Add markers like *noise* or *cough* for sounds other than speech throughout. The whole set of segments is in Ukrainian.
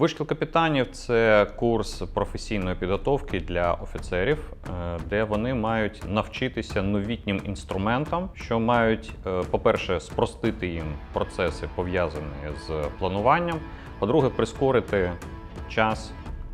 Вишкіл капітанів це курс професійної підготовки для офіцерів, е, де вони мають навчитися новітнім інструментам, що мають, е, по-перше, спростити їм процеси пов'язані з плануванням. По-друге, прискорити час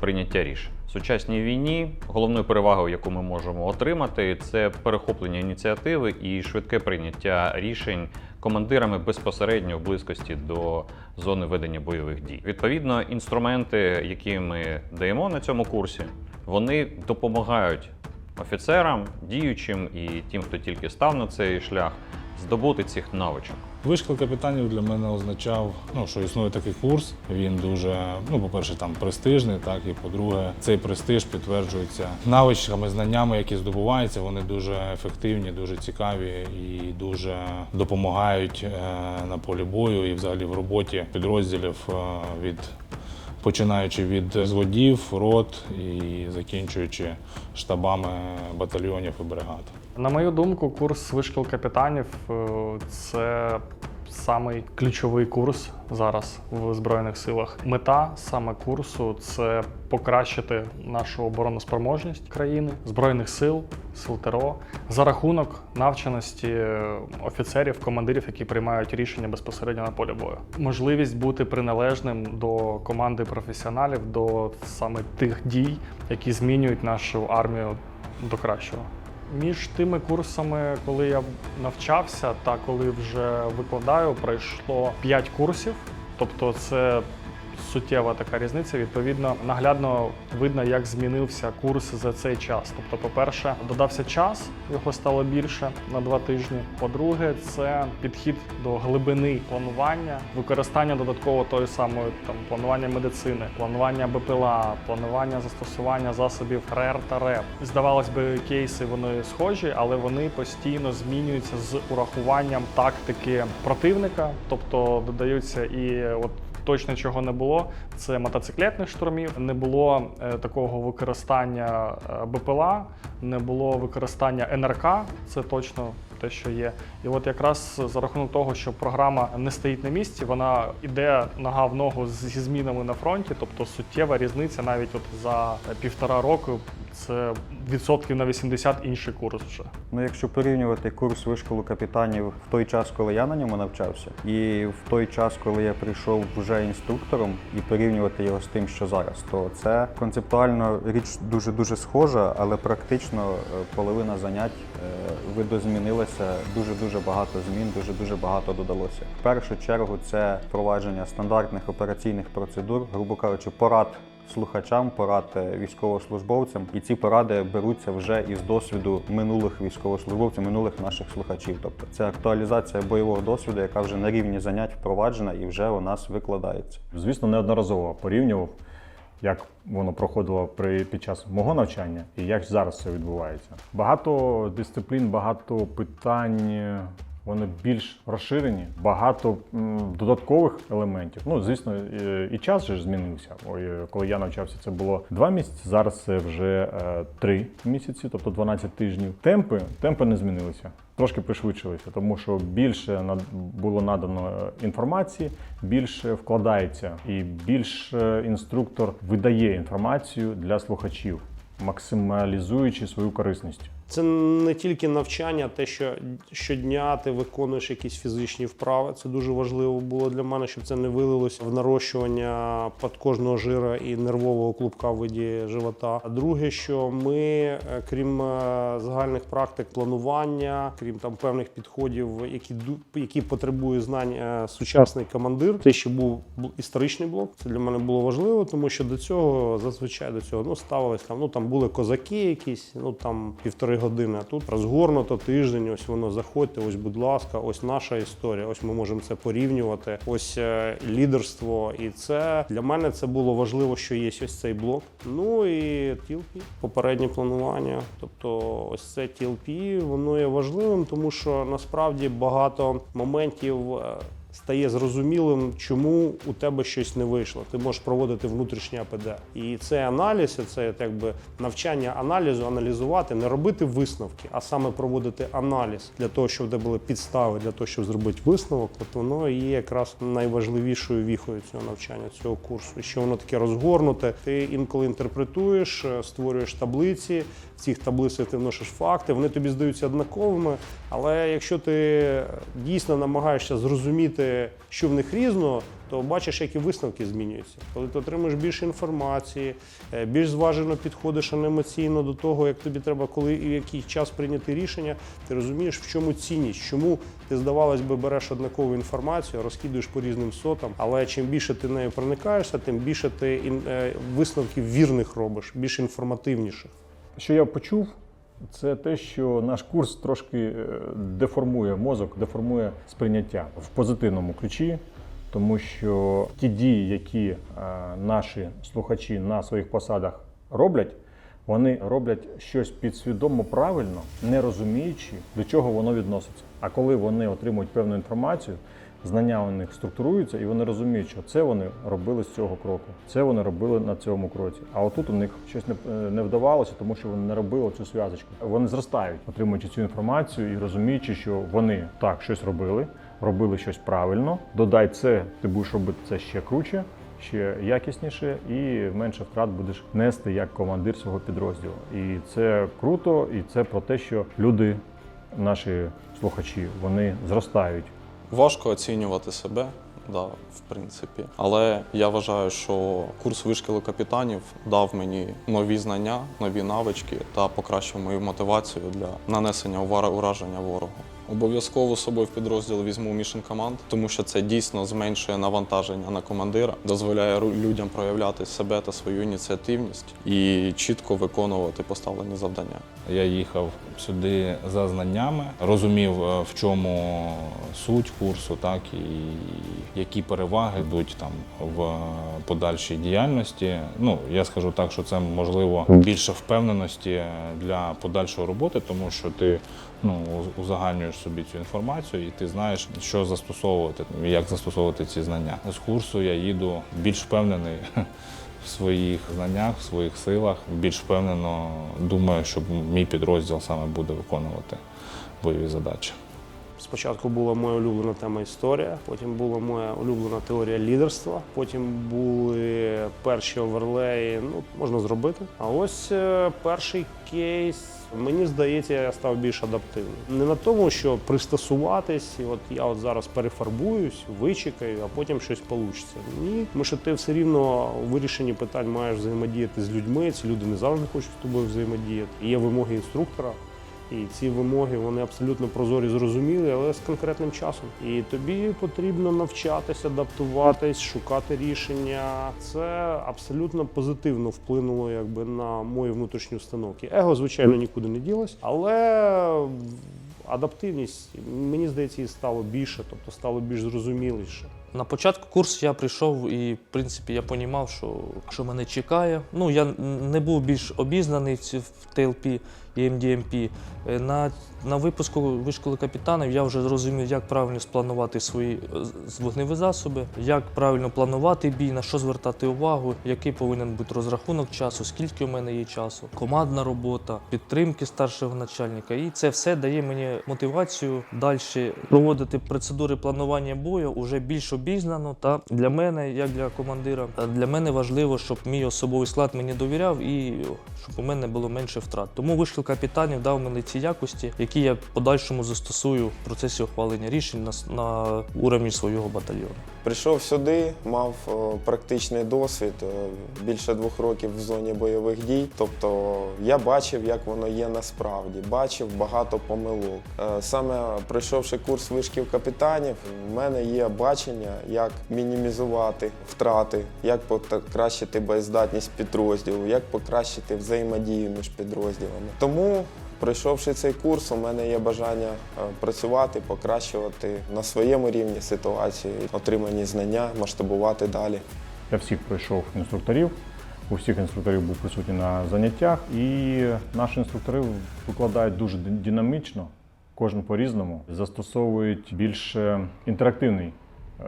прийняття рішень. В сучасній війні головною перевагою, яку ми можемо отримати, це перехоплення ініціативи і швидке прийняття рішень командирами безпосередньо в близькості до зони ведення бойових дій. Відповідно, інструменти, які ми даємо на цьому курсі, вони допомагають офіцерам, діючим і тим, хто тільки став на цей шлях, здобути цих навичок. Вишкіл капітанів для мене означав, ну, що існує такий курс. Він дуже, ну, по-перше, там престижний, так, і по-друге, цей престиж підтверджується навичками, знаннями, які здобуваються. Вони дуже ефективні, дуже цікаві і дуже допомагають е, на полі бою і взагалі в роботі підрозділів е, від. Починаючи від зводів, рот і закінчуючи штабами батальйонів і бригад. На мою думку, курс вишкіл капітанів е, це самий ключовий курс зараз в Збройних силах. Мета саме курсу це покращити нашу обороноспроможність країни, збройних сил, сил ТРО за рахунок навченості офіцерів, командирів, які приймають рішення безпосередньо на полі бою. Можливість бути приналежним до команди професіоналів, до саме тих дій, які змінюють нашу армію до кращого. Між тими курсами, коли я навчався та коли вже викладаю, пройшло 5 курсів. Тобто це суттєва така різниця. Відповідно, наглядно видно, як змінився курс за цей час. Тобто, по-перше, додався час, його стало більше на два тижні. По-друге, це підхід до глибини планування, використання додатково тої самої там планування медицини, планування БПЛА, планування застосування засобів РЕР та РЕП. Здавалось би, кейси вони схожі, але вони постійно змінюються з урахуванням тактики противника, тобто додаються і от. Точно чого не було, це мотоциклетних штурмів, не було е, такого використання е, БПЛА, не було використання НРК, це точно те, що є. І от якраз за рахунок того, що програма не стоїть на місці, вона йде нога в ногу зі змінами на фронті, тобто суттєва різниця навіть от за півтора року. Це відсотків на 80 інший курс вже. Ну, якщо порівнювати курс вишколу капітанів в той час, коли я на ньому навчався, і в той час, коли я прийшов вже інструктором, і порівнювати його з тим, що зараз, то це концептуально річ дуже дуже схожа, але практично е, половина занять е, видозмінилася. Дуже дуже багато змін, дуже дуже багато додалося. В першу чергу це впровадження стандартних операційних процедур, грубо кажучи, порад слухачам, порад е, військовослужбовцям, і ці поради беруться вже із досвіду минулих військовослужбовців, минулих наших слухачів. Тобто це актуалізація бойового досвіду, яка вже на рівні занять впроваджена і вже у нас викладається. Звісно, неодноразово порівнював, як воно проходило при, під час мого навчання і як зараз це відбувається. Багато дисциплін, багато питань. Вони більш розширені, багато додаткових елементів. Ну, звісно, і, час же змінився. Коли я навчався, це було два місяці. Зараз це вже е, три місяці, тобто 12 тижнів. Темпи, темпи не змінилися. Трошки пришвидшилися, тому що більше було надано е, інформації, більше вкладається, і більше інструктор видає інформацію для слухачів, максималізуючи свою корисність. Це не тільки навчання, те, що щодня ти виконуєш якісь фізичні вправи. Це дуже важливо було для мене, щоб це не вилилось в нарощування подкожного жира і нервового клубка в виді живота. А друге, що ми, е, крім е, загальних практик планування, крім там певних підходів, які які потребує знань е, сучасний командир, це ще був історичний блок. Це для мене було важливо, тому що до цього зазвичай до цього ну ставилось там. Ну там були козаки, якісь, ну там півтори години. А тут розгорнуто тиждень. Ось воно заходьте. Ось, будь ласка, ось наша історія. Ось ми можемо це порівнювати. Ось е, лідерство. І це для мене це було важливо, що є ось цей блок. Ну і TLP, попереднє планування. Тобто, ось це TLP, воно є важливим, тому що насправді багато моментів. Е, стає зрозумілим, чому у тебе щось не вийшло. Ти можеш проводити внутрішнє АПД. І цей аналіз, це якби навчання аналізу, аналізувати, не робити висновки, а саме проводити аналіз для того, щоб де були підстави для того, щоб зробити висновок. От воно є якраз найважливішою віхою цього навчання, цього курсу. І що воно таке розгорнуте. Ти інколи інтерпретуєш, е, створюєш таблиці. В цих таблицях ти вносиш факти, вони тобі здаються однаковими. Але якщо ти дійсно намагаєшся зрозуміти, що в них різного, то бачиш, які висновки змінюються. Коли ти отримуєш більше інформації, е, більш зважено підходиш емоційно до того, як тобі треба, коли і в який час прийняти рішення, ти розумієш, в чому цінність, чому ти, здавалось би, береш однакову інформацію, розкидуєш по різним сотам, але чим більше ти нею проникаєшся, тим більше ти е, висновків вірних робиш, більш інформативніших. Що я почув, це те, що наш курс трошки е, деформує мозок, деформує сприйняття в позитивному ключі, тому що ті дії, які е, наші слухачі на своїх посадах роблять, вони роблять щось підсвідомо правильно, не розуміючи, до чого воно відноситься. А коли вони отримують певну інформацію, знання у них структуруються, і вони розуміють, що це вони робили з цього кроку, це вони робили на цьому кроці. А отут у них щось не, е, не вдавалося, тому що вони не робили цю зв'язочку. Вони зростають, отримуючи цю інформацію і розуміючи, що вони так щось робили, робили щось правильно. Додай це, ти будеш робити це ще круче. Ще якісніше і менше втрат будеш нести як командир свого підрозділу. І це круто, і це про те, що люди, наші слухачі, вони зростають Важко оцінювати себе, да, в принципі. Але я вважаю, що курс вишкілу капітанів дав мені нові знання, нові навички та покращив мою мотивацію для нанесення ураження ворогу. Обов'язково з собою в підрозділ візьму мішен команд, тому що це дійсно зменшує навантаження на командира, дозволяє людям проявляти себе та свою ініціативність і чітко виконувати поставлені завдання. Я їхав сюди за знаннями, розумів, е, в чому суть курсу, так і які переваги йдуть там в подальшій діяльності. Ну я скажу так, що це можливо більше впевненості для подальшої роботи, тому що ти ну узагальнюєш собі цю інформацію, і ти знаєш, що застосовувати, як застосовувати ці знання. З курсу я їду більш впевнений *laughs* в своїх знаннях, в своїх силах. Більш впевнено думаю, що мій підрозділ саме буде виконувати бойові задачі. Спочатку була моя улюблена тема історія, потім була моя улюблена теорія лідерства, потім були перші оверлеї. Ну, можна зробити. А ось е, перший кейс. Мені здається, я став більш адаптивним. Не на тому, що пристосуватись, і от я от зараз перефарбуюсь, вичекаю, а потім щось вийде. Ні, тому що ти все рівно у вирішенні питань маєш взаємодіяти з людьми. Ці люди не завжди хочуть з тобою взаємодіяти. Є вимоги інструктора. І ці вимоги вони абсолютно прозорі, зрозумілі, але з конкретним часом. І тобі потрібно навчатися, адаптуватись, шукати рішення. Це абсолютно позитивно вплинуло якби на мої внутрішні установки. Его, звичайно, нікуди не ділось, але адаптивність мені здається, і стало більше, тобто стало більш зрозуміліше. На початку курсу я прийшов і, в принципі, я розумів, що, що мене чекає. Ну, я не був більш обізнаний в, ТЛП і МДМП. Е, На, на випуску вишколи капітанів я вже зрозумів, як правильно спланувати свої е, вогневі засоби, як правильно планувати бій, на що звертати увагу, який повинен бути розрахунок часу, скільки у мене є часу, командна робота, підтримки старшого начальника. І це все дає мені мотивацію далі проводити процедури планування бою уже більш обізнано. Та для мене, як для командира, для мене важливо, щоб мій особовий склад мені довіряв і щоб у мене було менше втрат. Тому вишкіл капітанів дав мені ці якості, які я в подальшому застосую в процесі ухвалення рішень на, на уровні свого батальйону. Прийшов сюди, мав е, практичний досвід е, більше двох років в зоні бойових дій. Тобто я бачив, як воно є насправді, бачив багато помилок. Е, Саме пройшовши курс вишків капітанів, в мене є бачення, як мінімізувати втрати, як покращити боєздатність підрозділу, як покращити взаємодію між підрозділами. Тому Пройшовши цей курс, у мене є бажання е, працювати, покращувати на своєму рівні ситуацію, отримані знання, масштабувати далі. Я всіх пройшов інструкторів. У всіх інструкторів був присутній на заняттях, і наші інструктори викладають дуже динамічно, кожен по-різному, застосовують більш е, інтерактивний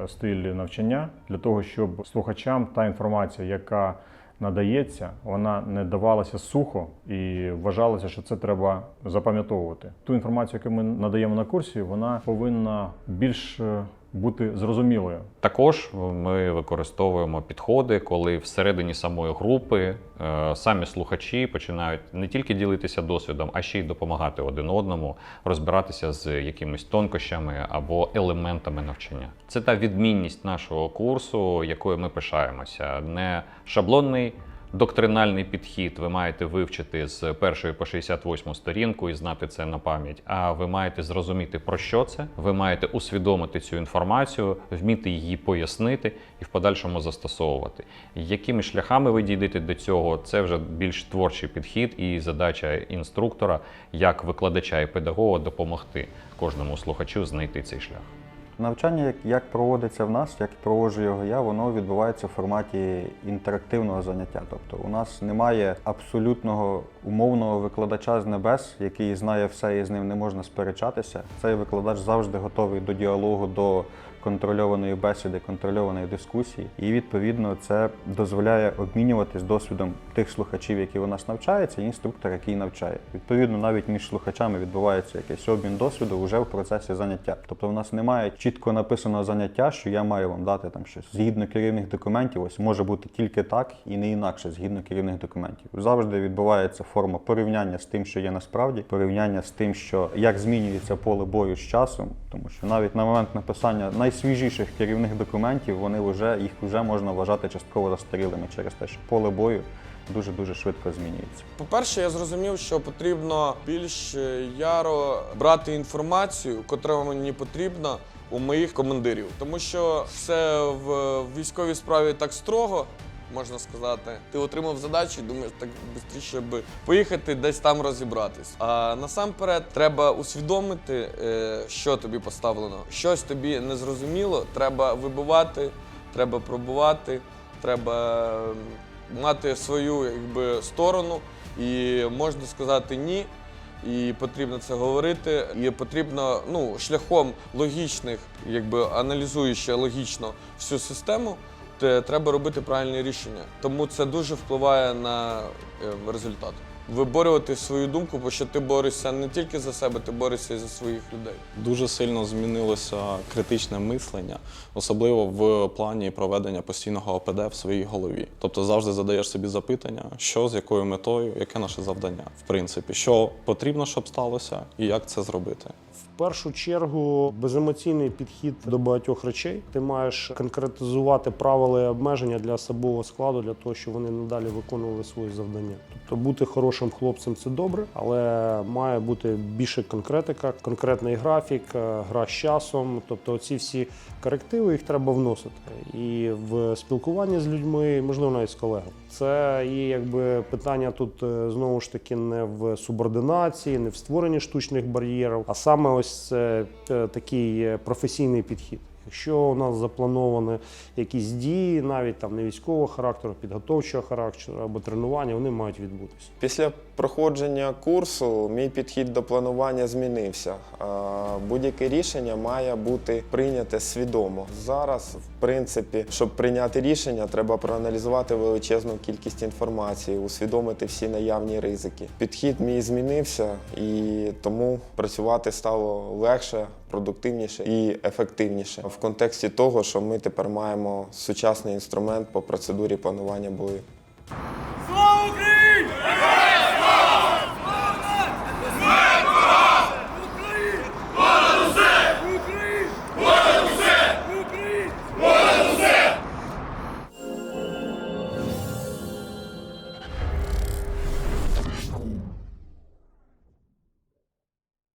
е, стиль навчання для того, щоб слухачам та інформація, яка надається, вона не давалася сухо і вважалося, що це треба запам'ятовувати. Ту інформацію, яку ми надаємо на курсі, вона повинна більш е, бути зрозумілою. Також ми використовуємо підходи, коли всередині самої групи е, самі слухачі починають не тільки ділитися досвідом, а ще й допомагати один одному розбиратися з якимись тонкощами або елементами навчання. Це та відмінність нашого курсу, якою ми пишаємося. Не шаблонний доктринальний підхід ви маєте вивчити з першої по 68 сторінку і знати це на пам'ять. А ви маєте зрозуміти про що це. Ви маєте усвідомити цю інформацію, вміти її пояснити і в подальшому застосовувати. Якими шляхами ви дійдете до цього? Це вже більш творчий підхід і задача інструктора, як викладача і педагога, допомогти кожному слухачу знайти цей шлях. Навчання, як, проводиться в нас, як проводжу його я, воно відбувається в форматі інтерактивного заняття. Тобто у нас немає абсолютного умовного викладача з небес, який знає все і з ним не можна сперечатися. Цей викладач завжди готовий до діалогу, до контрольованої бесіди, контрольованої дискусії. І відповідно це дозволяє обмінюватись досвідом тих слухачів, які у нас навчаються, і інструктор, який навчає. Відповідно, навіть між слухачами відбувається якийсь обмін досвіду вже в процесі заняття. Тобто, в нас немає чітко написаного заняття, що я маю вам дати там щось згідно керівних документів. Ось може бути тільки так і не інакше згідно керівних документів. Завжди відбувається форма порівняння з тим, що є насправді, порівняння з тим, що як змінюється поле бою з часом, тому що навіть на момент написання найсвіжіших керівних документів вони вже їх вже можна вважати частково застарілими через те, що поле бою дуже дуже швидко змінюється. По-перше, я зрозумів, що потрібно більш е, яро брати інформацію, котра мені потрібна у моїх командирів. Тому що все в військовій справі так строго, можна сказати. Ти отримав задачу і думаєш, так швидше би поїхати десь там розібратись. А насамперед треба усвідомити, е, що тобі поставлено. Щось тобі не зрозуміло, треба вибивати, треба пробувати, треба мати свою якби, сторону, і можна сказати ні. І потрібно це говорити. І потрібно ну, шляхом логічних, якби аналізуючи логічно всю систему, те- треба робити правильні рішення. Тому це дуже впливає на е, результат. Виборювати свою думку, бо що ти борешся не тільки за себе, ти борешся і за своїх людей. Дуже сильно змінилося критичне мислення, особливо в плані проведення постійного ОПД в своїй голові. Тобто завжди задаєш собі запитання, що з якою метою, яке наше завдання, в принципі, що потрібно, щоб сталося, і як це зробити. В першу чергу беземоційний підхід до багатьох речей. Ти маєш конкретизувати правила і обмеження для особового складу для того, щоб вони надалі виконували свої завдання. Тобто бути хорошим хлопцем це добре, але має бути більше конкретика, конкретний графік, е, гра з часом. Тобто, ці всі корективи їх треба вносити і в спілкуванні з людьми, можливо, навіть з колегами. Це є якби питання тут е, знову ж таки не в субординації, не в створенні штучних бар'єрів, а саме ось це е, такий е, професійний підхід. Якщо у нас заплановані якісь дії, навіть там не військового характеру, підготовчого характеру або тренування, вони мають відбутися. Після проходження курсу мій підхід до планування змінився. Будь-яке рішення має бути прийняте свідомо. Зараз, в принципі, щоб прийняти рішення, треба проаналізувати величезну кількість інформації, усвідомити всі наявні ризики. Підхід мій змінився, і тому працювати стало легше, продуктивніше і ефективніше в контексті того, що ми тепер маємо сучасний інструмент по процедурі планування бою. Слава Україні!